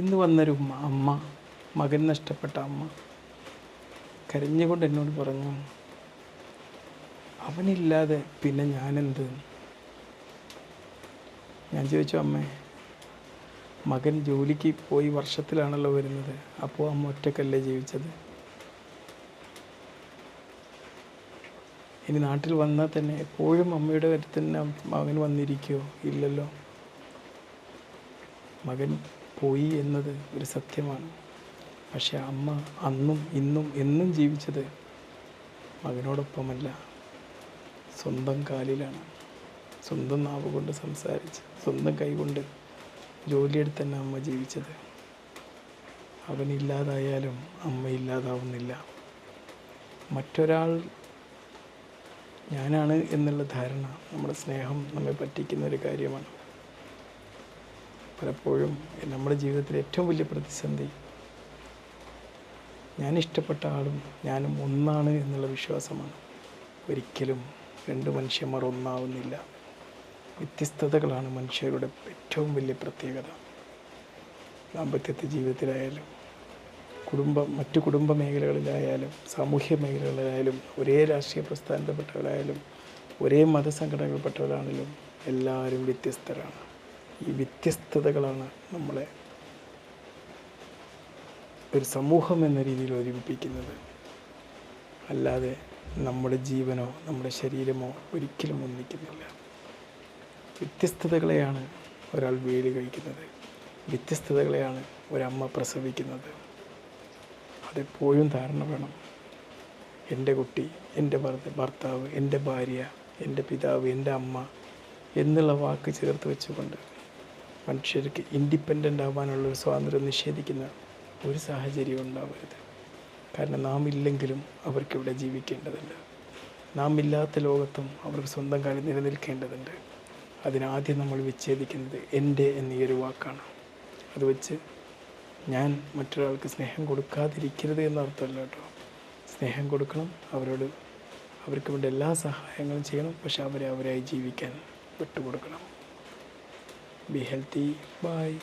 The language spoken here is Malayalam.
ഇന്ന് വന്നൊരു അമ്മ മകൻ നഷ്ടപ്പെട്ട അമ്മ കരഞ്ഞുകൊണ്ട് എന്നോട് പറഞ്ഞു അവനില്ലാതെ പിന്നെ ഞാനെന്ത്? ഞാൻ ചോദിച്ചു അമ്മേ മകൻ ജോലിക്ക് പോയി വർഷത്തിലാണല്ലോ വരുന്നത് അപ്പോൾ അമ്മ ഒറ്റക്കല്ലേ ജീവിച്ചത്? ഇനി നാട്ടിൽ വന്നാൽ തന്നെ എപ്പോഴും അമ്മയുടെ കാര്യത്തിൽ തന്നെ മകൻ വന്നിരിക്കുമോ ഇല്ലല്ലോ. മകൻ പോയി എന്നത് ഒരു സത്യമാണ്. പക്ഷെ അമ്മ അന്നും ഇന്നും എന്നും ജീവിച്ചത് മകനോടൊപ്പമല്ല. സ്വന്തം കാലിലാണ്. സ്വന്തം നാവ് കൊണ്ട് സംസാരിച്ച് സ്വന്തം കൈകൊണ്ട് കൊണ്ട് ജോലിയെടുത്ത് അമ്മ ജീവിച്ചത്. അവനില്ലാതായാലും അമ്മ ഇല്ലാതാവുന്നില്ല. മറ്റൊരാൾ ഞാനാണ് എന്നുള്ള ധാരണ നമ്മുടെ സ്നേഹം നമ്മെ പറ്റിക്കുന്ന ഒരു കാര്യമാണ്. പലപ്പോഴും നമ്മുടെ ജീവിതത്തിലെ ഏറ്റവും വലിയ പ്രതിസന്ധി ഞാൻ ഇഷ്ടപ്പെട്ട ആളും ഞാനും ഒന്നാണ് എന്നുള്ള വിശ്വാസമാണ്. ഒരിക്കലും രണ്ട് മനുഷ്യന്മാർ ഒന്നാവുന്നില്ല. വ്യത്യസ്തതകളാണ് മനുഷ്യരുടെ ഏറ്റവും വലിയ പ്രത്യേകത. ദാമ്പത്യത്തെ ജീവിതത്തിലായാലും കുടുംബ മറ്റു കുടുംബ മേഖലകളിലായാലും സാമൂഹ്യ മേഖലകളിലായാലും ഒരേ രാഷ്ട്രീയ പ്രസ്ഥാനത്തിൽപ്പെട്ടവരായാലും ഒരേ മതസംഘടനകളിൽപ്പെട്ടവരാണെങ്കിലും എല്ലാവരും വ്യത്യസ്തരാണ്. ഈ വ്യത്യസ്തതകളാണ് നമ്മളെ ഒരു സമൂഹം എന്ന രീതിയിൽ ഒരുമിപ്പിക്കുന്നത്. അല്ലാതെ നമ്മുടെ ജീവനോ നമ്മുടെ ശരീരമോ ഒരിക്കലും ഒന്നിക്കുന്നില്ല. വ്യത്യസ്തതകളെയാണ് ഒരാൾ വീട് കഴിക്കുന്നത്. വ്യത്യസ്തതകളെയാണ് ഒരമ്മ പ്രസവിക്കുന്നത്. അതെപ്പോഴും ധാരണ വേണം. എന്റെ കുട്ടി എന്റെ ഭർത്ത ഭർത്താവ് എന്റെ ഭാര്യ എന്റെ പിതാവ് എന്റെ അമ്മ എന്നുള്ള വാക്ക് ചേർത്ത് വെച്ചുകൊണ്ട് മനുഷ്യർക്ക് ഇൻഡിപെൻഡന്റ് ആവാനുള്ളൊരു സ്വാതന്ത്ര്യം നിഷേധിക്കുന്ന ഒരു സാഹചര്യം ഉണ്ടാവരുത്. കാരണം നാം ഇല്ലെങ്കിലും അവർക്കിവിടെ ജീവിക്കേണ്ടതുണ്ട്. നാം ഇല്ലാത്ത ലോകത്തും അവർക്ക് സ്വന്തം കാര്യം നിലനിൽക്കേണ്ടതുണ്ട്. അതിനാദ്യം നമ്മൾ വിച്ഛേദിക്കുന്നത് എന്റെ എന്നീ ഒരു വാക്കാണ്. അത് വെച്ച് ഞാൻ മറ്റൊരാൾക്ക് സ്നേഹം കൊടുക്കാതിരിക്കരുത് എന്നർത്ഥമല്ല കേട്ടോ. സ്നേഹം കൊടുക്കണം അവരോട് അവർക്ക് വേണ്ട എല്ലാ സഹായങ്ങളും ചെയ്യണം പക്ഷെ അവരെ അവരായി ജീവിക്കാൻ വിട്ടുകൊടുക്കണം. be healthy. Bye.